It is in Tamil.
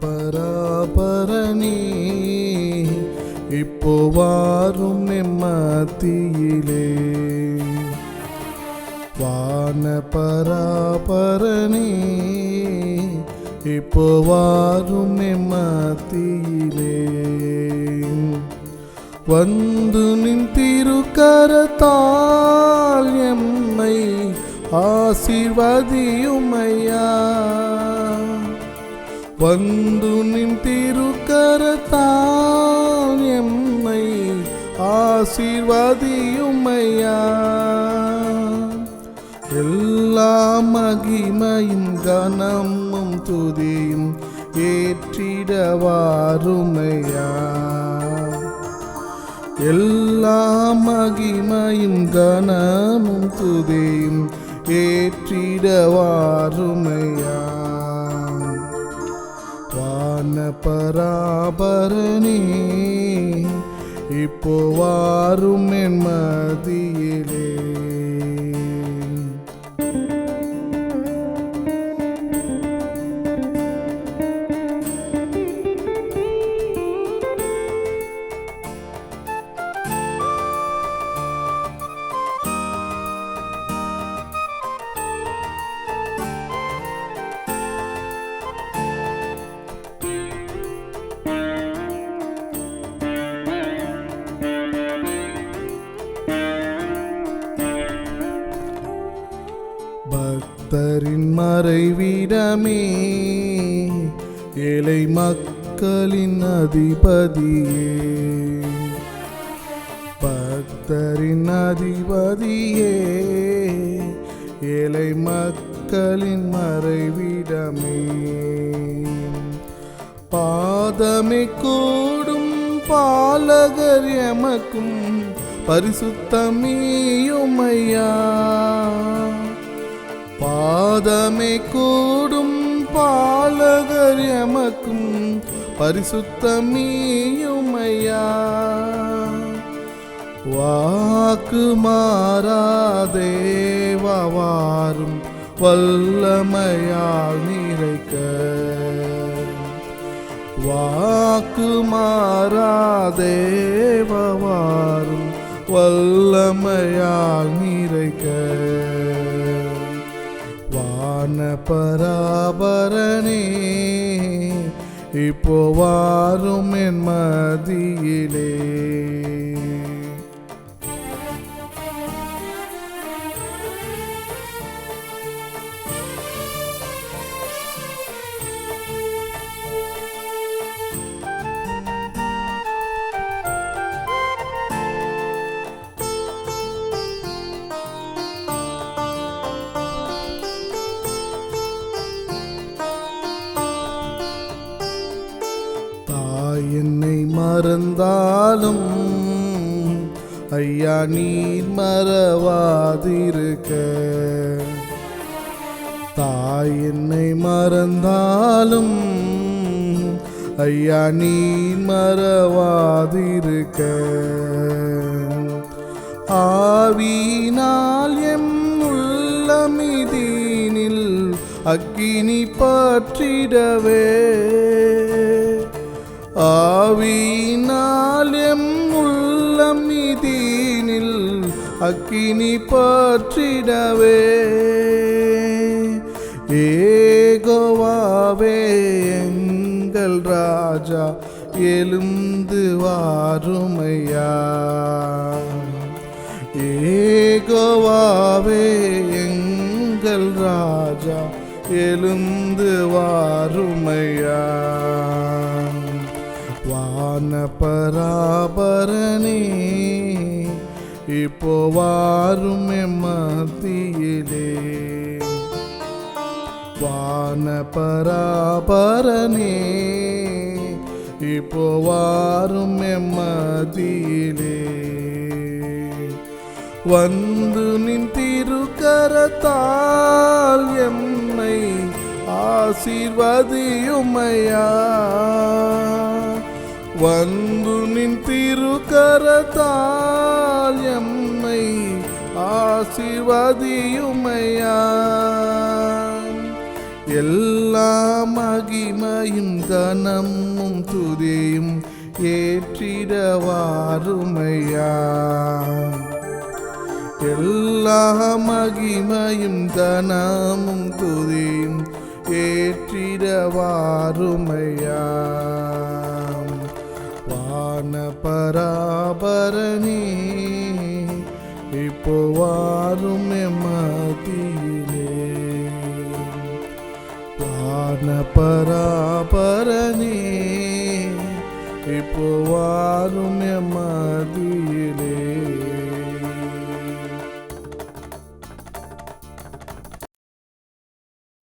பராபரணி இப்போ வாரும் எம்மத்தியிலே வான பராபரணி இப்போ வாரும் எம்மத்தியிலே வந்து நின் திருக்கரத்தால் எம்மை ஆசீர்வதியுமையா வந்து நின் திருக்கரத்தால் எம்மை ஆசீர்வதியுமையா. எல்லா மகிமையும் கனமும் துதியும் ஏற்றிட வாருமையா எல்லா மகிமையும் கனமும் துதியும் ஏற்றிட வாருமையா பக்தரின் மறைவிடமே. ஏழை மக்களின் அதிபதியே. பக்தரின் அதிபதியே. ஏழை மக்களின் மறைவிடமே. பாதமை கூடும் பாலகர் எமக்கும் பரிசுத்தமீயுமையா. பாதமே கூடும் பாலகர் எமக்கும் பரிசுத்தமீயுமையா. வாக்கு மாறாதேவாரும் வல்லமையால் நிறைக்க. வாக்கு மாறாதேவாரும் வல்லமையால் நிறைக்க. வான பராபரணே இப்போ வாரும் என் மறந்தாலும் ஐயா நீர் மறவாதிருக்க. தாய் என்னை மறந்தாலும் ஐயா நீர் மறவாதிருக்க. ஆவினால் எம் உள்ளமிதீனில் அக்கினி பற்றிடவே. ஆவியினால் உள்ளம் இதீனில் அக்கினி பற்றிடவே. ஏகோவாவே எங்கள் ராஜா எழுந்து வாருமையா. ஏகோவாவே எங்கள் ராஜா எழுந்து வாருமையா. வான பராபரணி இப்போ வாரும் மத்தியிலே. வான பராபரணி இப்போ வாரும் எம்மதியிலே வந்து நின் திருக்கரத்தால் எம்மை ஆசீர்வதியுமையா. வந்து நின் திருக்கரத்தால் எம்மை ஆசீர்வதியுமையா. எல்லா மகிமையும் கனமும் துதியும் ஏற்றிடவாருமையா. எல்லா மகிமையும் கனமும் துதியும் ஏற்றிடவாருமையா. வாருமையா வான பராபரணி. இப்போ வாரும் மத்தியிலே வான பராபரணி. இப்போ வாரும் மதியிலே